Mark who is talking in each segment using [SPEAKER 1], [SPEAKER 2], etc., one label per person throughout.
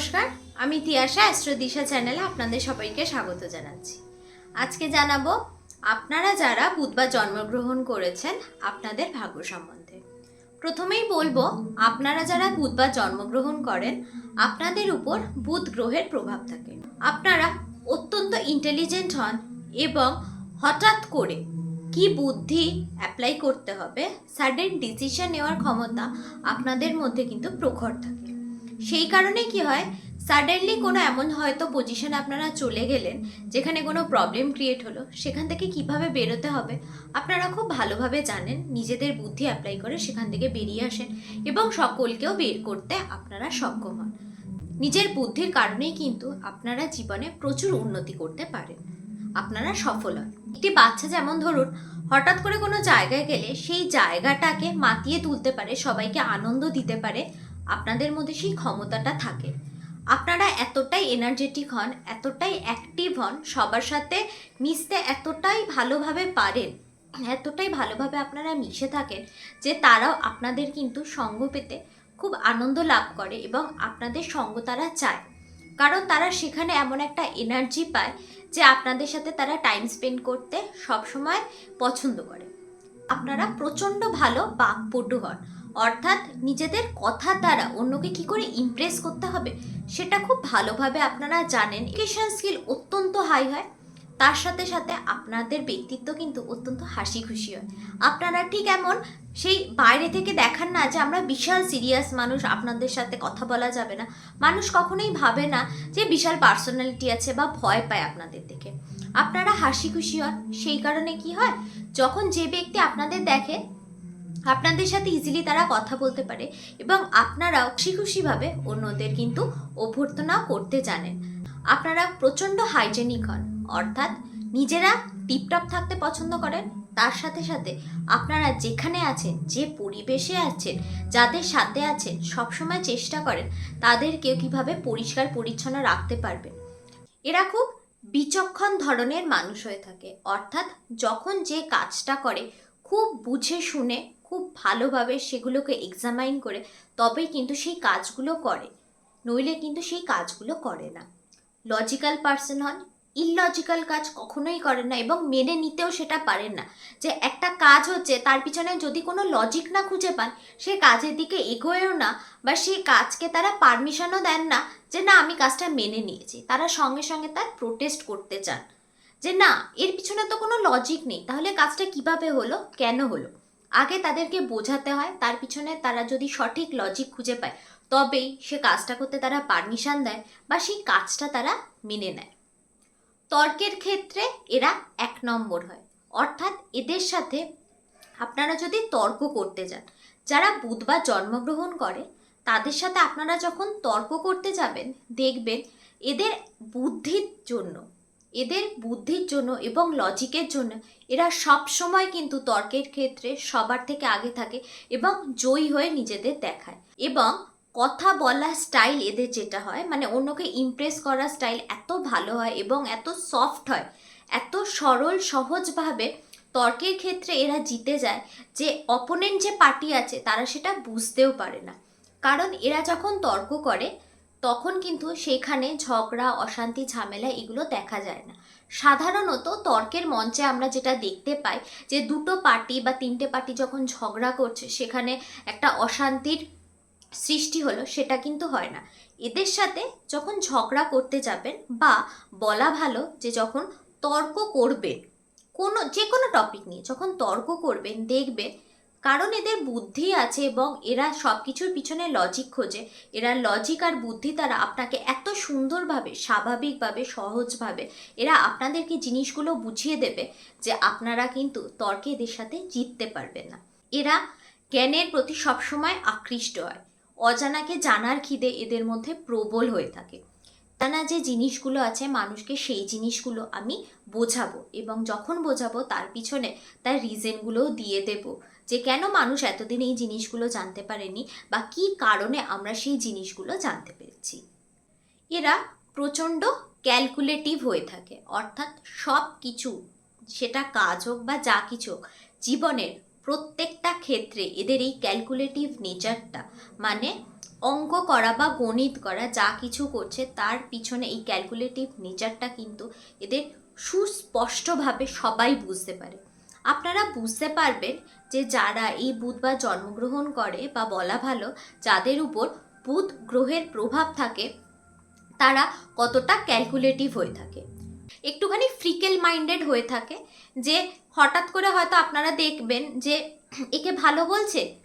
[SPEAKER 1] নমস্কার, আমি তিয়াশা অ্যাস্ট্রো দিশা চ্যানেলে আপনাদের সবাইকে স্বাগত জানাচ্ছি। আজকে জানাব, আপনারা যারা বুধবার জন্মগ্রহণ করেছেন, আপনাদের ভাগ্য সম্বন্ধে। প্রথমেই বলব, আপনারা যারা বুধবার জন্মগ্রহণ করেন, আপনাদের উপর বুধ গ্রহের প্রভাব থাকে। আপনারা অত্যন্ত ইন্টেলিজেন্ট হন এবং হঠাৎ করে কি বুদ্ধি অ্যাপ্লাই করতে হবে সাডেন ডিসিশন নেওয়ার ক্ষমতা আপনাদের মধ্যে কিন্তু প্রখর থাকে। সেই কারণে কি হয় সাডেনলি কোনো এমন হয়তো পজিশন আপনারা চলে গেলেন, যেখানে কোনো প্রবলেম ক্রিয়েট হলো, সেখান থেকে কীভাবে বেরোতে হবে? আপনারা খুব ভালোভাবে জানেন, নিজেদের বুদ্ধি অ্যাপ্লাই করে সেখান থেকে বেরিয়ে আসেন এবং সকলকেও বের করতে আপনারা সক্ষম হন। নিজের বুদ্ধির কারণেই কিন্তু আপনারা জীবনে প্রচুর উন্নতি করতে পারেন। আপনারা সফল হন। একটি বাচ্চা যেমন ধরুন, হঠাৎ করে কোনো জায়গায় গেলে সেই জায়গাটাকে মাতিয়ে তুলতে পারে, সবাইকে আনন্দ দিতে পারে আপনাদের মধ্যে সেই ক্ষমতাটা থাকে। আপনারা এতটাই এনার্জেটিক হন এতটাই অ্যাক্টিভ হন সবার সাথে মিশতে এতটাই ভালোভাবে পারেন এতটাই ভালোভাবে আপনারা মিশে থাকেন যে তারাও আপনাদের কিন্তু সঙ্গ পেতে খুব আনন্দ লাভ করে এবং আপনাদের সঙ্গ তারা চায়। কারণ তারা সেখানে এমন একটা এনার্জি পায় যে আপনাদের সাথে তারা টাইম স্পেন্ড করতে সবসময় পছন্দ করে। আপনারা প্রচণ্ড ভালো বাকপটু হন। অর্থাৎ নিজেদের কথার দ্বারা অন্যকে কি করে ইমপ্রেস করতে হবে, সেটা খুব ভালোভাবে আপনারা জানেন। এডুকেশন স্কিল অত্যন্ত হাই হয়। তার সাথে সাথে আপনাদের ব্যক্তিত্ব কিন্তু অত্যন্ত হাসি খুশি হয়। আপনারা ঠিক এমন সেই বাইরে থেকে দেখান না যে আমরা বিশাল সিরিয়াস মানুষ, আপনাদের সাথে কথা বলা যাবে না। মানুষ কখনোই ভাবে না যে বিশাল পার্সোনালিটি আছে বা ভয় পায় আপনাদের দেখে। আপনারা হাসি খুশি হন। সেই কারণে কি হয়? যখন যে ব্যক্তি আপনাদের দেখে আপনাদের সাথে ইজিলি তারা কথা বলতে পারে এবং আপনারাও খুশি খুশিভাবে অন্যদের কিন্তু অভ্যর্থনাও করতে জানেন। আপনারা প্রচণ্ড হাইজেনিক হন, অর্থাৎ নিজেরা টিপটপ থাকতে পছন্দ করেন। তার সাথে সাথে আপনারা যেখানে আছেন, যে পরিবেশে আছেন, যাদের সাথে আছেন, সবসময় চেষ্টা করেন তাদেরকে কীভাবে পরিষ্কার পরিচ্ছন্ন রাখতে পারবেন। এরা খুব বিচক্ষণ ধরনের মানুষ হয়ে থাকে, অর্থাৎ যখন যে কাজটা করে, খুব বুঝে শুনে খুব ভালোভাবে সেগুলোকে এক্সামাইন করে তবেই কিন্তু সেই কাজগুলো করে। নইলে কিন্তু সেই কাজগুলো করে না। লজিক্যাল পার্সন হন ইললজিক্যাল কাজ কখনোই করেন না এবং মেনে নিতেও সেটা পারেন না। যে একটা কাজ হচ্ছে, তার পিছনে যদি কোনো লজিক না খুঁজে পান, সে কাজের দিকে এগোয়েও না বা সেই কাজকে তারা পারমিশনও দেন না যে না, আমি কাজটা মেনে নিয়েছি। তারা সঙ্গে সঙ্গে তার প্রোটেস্ট করতে চান। যে না, এর পিছনে তো কোনো লজিক নেই। তাহলে কাজটা কীভাবে হলো? কেন হলো? আগে তাদেরকে বোঝাতে হয়, তার পিছনে তারা যদি সঠিক লজিক খুঁজে পায়, তবেই সে কাজটা করতে তারা পারমিশন দেয় বা সেই কাজটা তারা মেনে নেয়। তর্কের ক্ষেত্রে এরা এক নম্বর হয়। অর্থাৎ এদের সাথে আপনারা যদি তর্ক করতে যান, যারা বুধবার জন্মগ্রহণ করে, তাদের সাথে আপনারা যখন তর্ক করতে যাবেন, দেখবেন এদের বুদ্ধির জন্য এদের বুদ্ধির জন্য এবং লজিকের জন্য এরা সব সময় কিন্তু তর্কের ক্ষেত্রে সবার থেকে আগে থাকে এবং জয়ী হয়ে নিজেদের দেখায়। এবং কথা বলার স্টাইল এদের যেটা হয় মানে অন্যকে ইমপ্রেস করার স্টাইল এত ভালো হয় এবং এত সফট হয়, এত সরল, সহজভাবে তর্কের ক্ষেত্রে এরা জিতে যায় যে অপোনেন্ট যে পার্টি আছে তারা সেটা বুঝতেও পারে না। কারণ এরা যখন তর্ক করে তখন কিন্তু সেখানে ঝগড়া, অশান্তি, ঝামেলা এগুলো দেখা যায় না। সাধারণত তর্কের মঞ্চে আমরা যেটা দেখতে পাই যে দুটো পার্টি বা তিনটে পার্টি যখন ঝগড়া করছে, সেখানে একটা অশান্তির সৃষ্টি হলো সেটা কিন্তু হয় না। এদের সাথে যখন ঝগড়া করতে যাবেন বা বলা ভালো যে যখন তর্ক করবেন, কোনো, যে কোনো টপিক নিয়ে যখন তর্ক করবেন, দেখবেন কারণ এদের বুদ্ধি আছে এবং এরা সব কিছুর পিছনে লজিক খোঁজে। এরা লজিক আর বুদ্ধি দ্বারা আপনাকে এত সুন্দরভাবে, স্বাভাবিকভাবে, সহজভাবে এরা আপনাদেরকে জিনিসগুলো বুঝিয়ে দেবে যে আপনারা কিন্তু তর্কে এদের সাথে জিততে পারবেন না। এরা জ্ঞানের প্রতি সবসময় আকৃষ্ট হয়। অজানাকে জানার খিদে এদের মধ্যে প্রবল হয়ে থাকে। জানা যে জিনিসগুলো আছে মানুষকে সেই জিনিসগুলো আমি বোঝাবো এবং যখন বোঝাবো তার পিছনে তার রিজনগুলোও দিয়ে দেব যে কেন মানুষ এতদিন এই জিনিসগুলো জানতে পারেনি বা কী কারণে আমরা সেই জিনিসগুলো জানতে পেরেছি। এরা প্রচণ্ড ক্যালকুলেটিভ হয়ে থাকে, অর্থাৎ সব কিছু সেটা কাজ হোক বা যা কিছু হোক, জীবনের প্রত্যেকটা ক্ষেত্রে এদের এই ক্যালকুলেটিভ নেচারটা মানে অঙ্ক করা বা গণিত করা, যা কিছু করছে তার পিছনে এই ক্যালকুলেটিভ নেচারটা কিন্তু এদের সুস্পষ্টভাবে সবাই বুঝতে পারে। আপনারা বুঝতে পারবেন যে যারা এই বুধবার জন্মগ্রহণ করে বা বলা ভালো, যাদের উপর বুধ গ্রহের প্রভাব থাকে, তারা কতটা ক্যালকুলেটিভ হয়ে থাকে। একটুখানি ফ্রিকেল মাইন্ডেড হয়ে থাকে যে হঠাৎ করে হয়তো আপনারা দেখবেন যে একে ভালো বলছে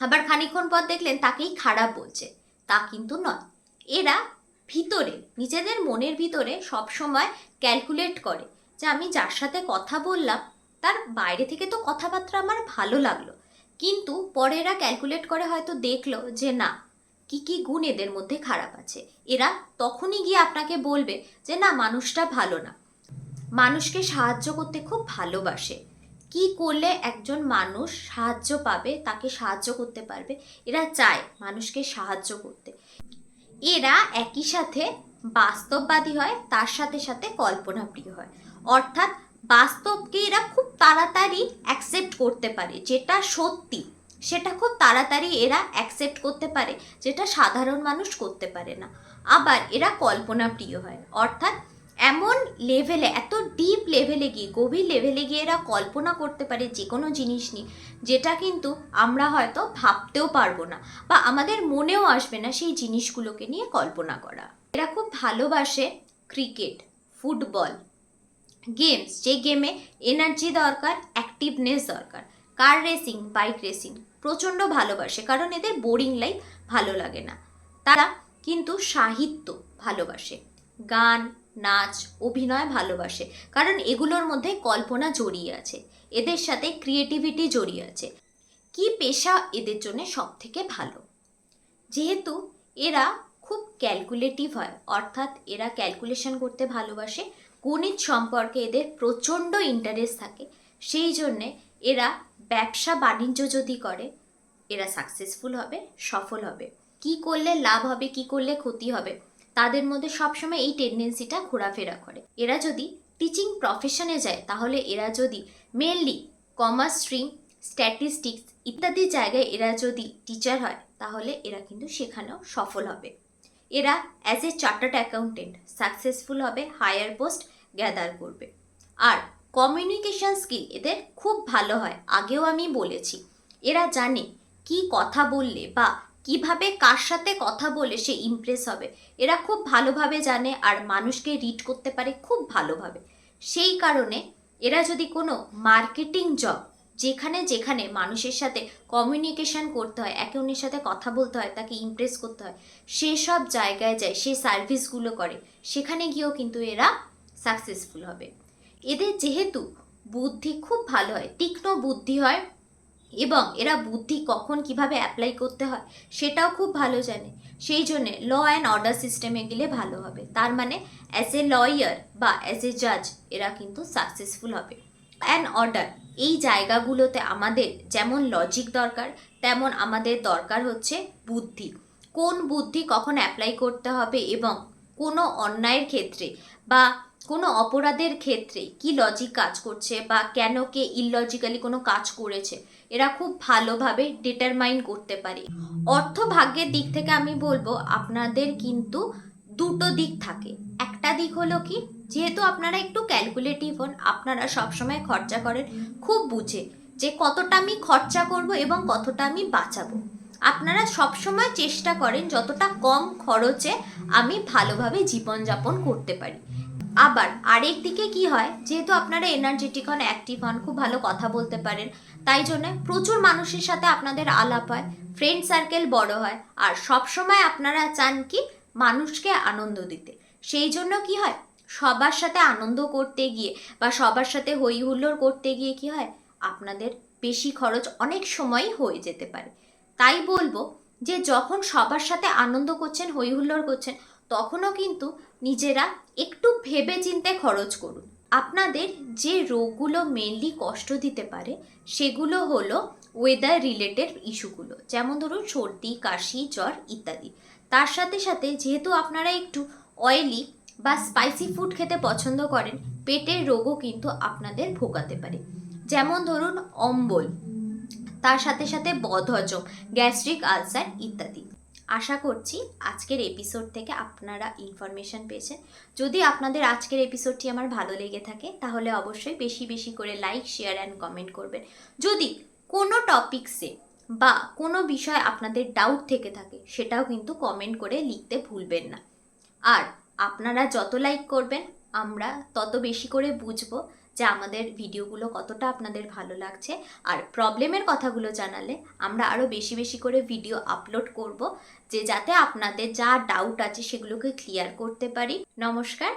[SPEAKER 1] আবার খানিকক্ষণ পর দেখলেন তাকেই খারাপ বলছে। তা কিন্তু নয়। এরা ভিতরে, নিজেদের মনের ভিতরে সবসময় ক্যালকুলেট করে যে আমি যার সাথে কথা বললাম, তার বাইরে থেকে তো কথাবার্তা আমার ভালো লাগল। কিন্তু পরে এরা ক্যালকুলেট করে হয়তো দেখল যে না, কি কি গুণ এদের মধ্যে খারাপ আছে। এরা তখনই গিয়ে আপনাকে বলবে যে না, মানুষটা ভালো না। মানুষকে সাহায্য করতে খুব ভালোবাসে। কি করলে একজন মানুষ সাহায্য পাবে, তাকে সাহায্য করতে পারবে? এরা চায় মানুষকে সাহায্য করতে। এরা একই সাথে বাস্তববাদী হয়, তার সাথে সাথে কল্পনাপ্রিয় হয়। অর্থাৎ বাস্তবকে এরা খুব তাড়াতাড়ি অ্যাকসেপ্ট করতে পারে, যেটা সত্যি। সেটা খুব তাড়াতাড়ি এরা অ্যাকসেপ্ট করতে পারে, যেটা সাধারণ মানুষ করতে পারে না। আবার এরা কল্পনা প্রিয় হয়, অর্থাৎ এমন লেভেলে এত ডিপ লেভেলে গিয়ে, গভীর লেভেলে গিয়ে এরা কল্পনা করতে পারে যে কোনো জিনিস নিয়ে, যেটা কিন্তু আমরা হয়তো ভাবতেও পারব না বা আমাদের মনেও আসবে না সেই জিনিসগুলোকে নিয়ে কল্পনা করা। এরা খুব ভালোবাসে ক্রিকেট ফুটবল গেমস যে গেমে এনার্জি দরকার অ্যাক্টিভনেস দরকার। কার রেসিং বাইক রেসিং প্রচণ্ড ভালোবাসে, কারণ এদের বোরিং লাইফ ভালো লাগে না। তারা কিন্তু সাহিত্য ভালোবাসে, গান নাচ, অভিনয় ভালোবাসে। কারণ এগুলোর মধ্যে কল্পনা জড়িয়ে আছে। এদের সাথে ক্রিয়েটিভিটি জড়িয়ে আছে। কি পেশা এদের জন্য সব থেকে ভালো? যেহেতু এরা খুব ক্যালকুলেটিভ হয়, অর্থাৎ এরা ক্যালকুলেশন করতে ভালোবাসে, গণিত সম্পর্কে এদের প্রচণ্ড ইন্টারেস্ট থাকে, সেই জন্যে এরা ব্যবসা বাণিজ্য যদি করে, এরা সাকসেসফুল হবে, সফল হবে। কি করলে লাভ হবে, কি করলে ক্ষতি হবে তাদের মধ্যে সবসময় এই টেন্ডেন্সিটা ঘোরাফেরা করে। এরা যদি টিচিং প্রফেশনে যায়, তাহলে এরা যদি মেনলি কমার্স স্ট্রিম স্ট্যাটিস্টিক্স ইত্যাদি জায়গায় এরা যদি টিচার হয়, তাহলে এরা কিন্তু সেখানেও সফল হবে। এরা as a chartered accountant successful হবে হায়ার পোস্ট গ্যাদার করবে। আর কমিউনিকেশন স্কিল এদের খুব ভালো হয়, আগেও আমি বলেছি। এরা জানে কি কথা বললে বা কীভাবে কার সাথে কথা বলে সে ইমপ্রেস হবে? এরা খুব ভালোভাবে জানে আর মানুষকে রিড করতে পারে খুব ভালোভাবে। সেই কারণে এরা যদি কোনো মার্কেটিং জব যেখানে যেখানে মানুষের সাথে কমিউনিকেশন করতে হয়, একে অন্যের সাথে কথা বলতে হয়, তাকে ইমপ্রেস করতে হয় সেসব জায়গায় যায়, সে সার্ভিসগুলো করে, সেখানে গিয়েও কিন্তু এরা সাকসেসফুল হবে। এদের যেহেতু বুদ্ধি খুব ভালো হয়, তীক্ষ্ণ বুদ্ধি হয় এবং এরা বুদ্ধি কখন কীভাবে অ্যাপ্লাই করতে হয় সেটাও খুব ভালো জানে। সেই জন্যে ল অ্যান্ড অর্ডার সিস্টেমে গেলে ভালো হবে। তার মানে অ্যাজ এ লয়ার বা অ্যাজ এ জাজ এরা কিন্তু সাকসেসফুল হবে। অ্যান্ড অর্ডার এই জায়গাগুলোতে আমাদের যেমন লজিক দরকার, তেমন আমাদের দরকার হচ্ছে বুদ্ধি। কোন বুদ্ধি কখন অ্যাপ্লাই করতে হবে এবং কোনো অন্যায়ের ক্ষেত্রে বা কোনো অপরাধের ক্ষেত্রে কি লজিক কাজ করছে বা কেন কে ইললজিক্যালি কোনো কাজ করেছে? এরা খুব ভালোভাবে ডিটারমাইন করতে পারি। অর্থ ভাগ্যের দিক থেকে আমি বলব, আপনাদের কিন্তু দুটো দিক থাকে। একটা দিক হলো কি, যেহেতু আপনারা একটু ক্যালকুলেটিভ হন, আপনারা সবসময় খরচা করেন, খুব বুঝে যে কতটা আমি খরচা করব এবং কতটা আমি বাঁচাবো। আপনারা সবসময় চেষ্টা করেন, যতটা কম খরচে আমি ভালোভাবে জীবনযাপন করতে পারি। আবার আরেক দিকে কি হয়, যেহেতু আপনারা এনার্জেটিক হন অ্যাক্টিভ হন, খুব ভালো কথা বলতে পারেন, তাই জন্য প্রচুর মানুষের সাথে আপনাদের আলাপ হয় ফ্রেন্ড সার্কেল বড় হয়, আর সবসময় আপনারা চান কি মানুষকে আনন্দ দিতে। সেই জন্য কি হয়, সবার সাথে আনন্দ করতে গিয়ে বা সবার সাথে হই হুল্লোড় করতে গিয়ে কি হয়, আপনাদের বেশি খরচ অনেক সময়ই হয়ে যেতে পারে। তাই বলব যে যখন সবার সাথে আনন্দ করছেন হই হুল্লোড় করছেন তখনও কিন্তু নিজেরা একটু ভেবে চিন্তে খরচ করুন। আপনাদের যে রোগগুলো মেনলি কষ্ট দিতে পারে, সেগুলো হলো ওয়েদার রিলেটেড ইস্যুগুলো, যেমন ধরুন সর্দি, কাশি, জ্বর ইত্যাদি। তার সাথে সাথে যেহেতু আপনারা একটু অয়েলি বা স্পাইসি ফুড খেতে পছন্দ করেন, পেটের রোগও কিন্তু আপনাদের ভোগাতে পারে। যেমন ধরুন অম্বল, তার সাথে সাথে বদহজম গ্যাস্ট্রিক আলসার ইত্যাদি। আশা করছি আজকের এপিসোড থেকে আপনারা ইনফরমেশন পেয়েছেন। যদি আপনাদের আজকের এপিসোডটি আমার ভালো লেগে থাকে, তাহলে অবশ্যই বেশি বেশি করে লাইক শেয়ার অ্যান্ড কমেন্ট করবেন। যদি কোনো টপিকসে বা কোনো বিষয়ে আপনাদের ডাউট থেকে থাকে, সেটাও কিন্তু কমেন্ট করে লিখতে ভুলবেন না। আর আপনারা যত লাইক করবেন, আমরা তত বেশি করে বুঝব যে আমাদের ভিডিওগুলো কতটা আপনাদের ভালো লাগছে। আর প্রবলেমের কথাগুলো জানালে আমরা আরও বেশি বেশি করে ভিডিও আপলোড করব, যে যাতে আপনাদের যা ডাউট আছে সেগুলোকে ক্লিয়ার করতে পারি। নমস্কার।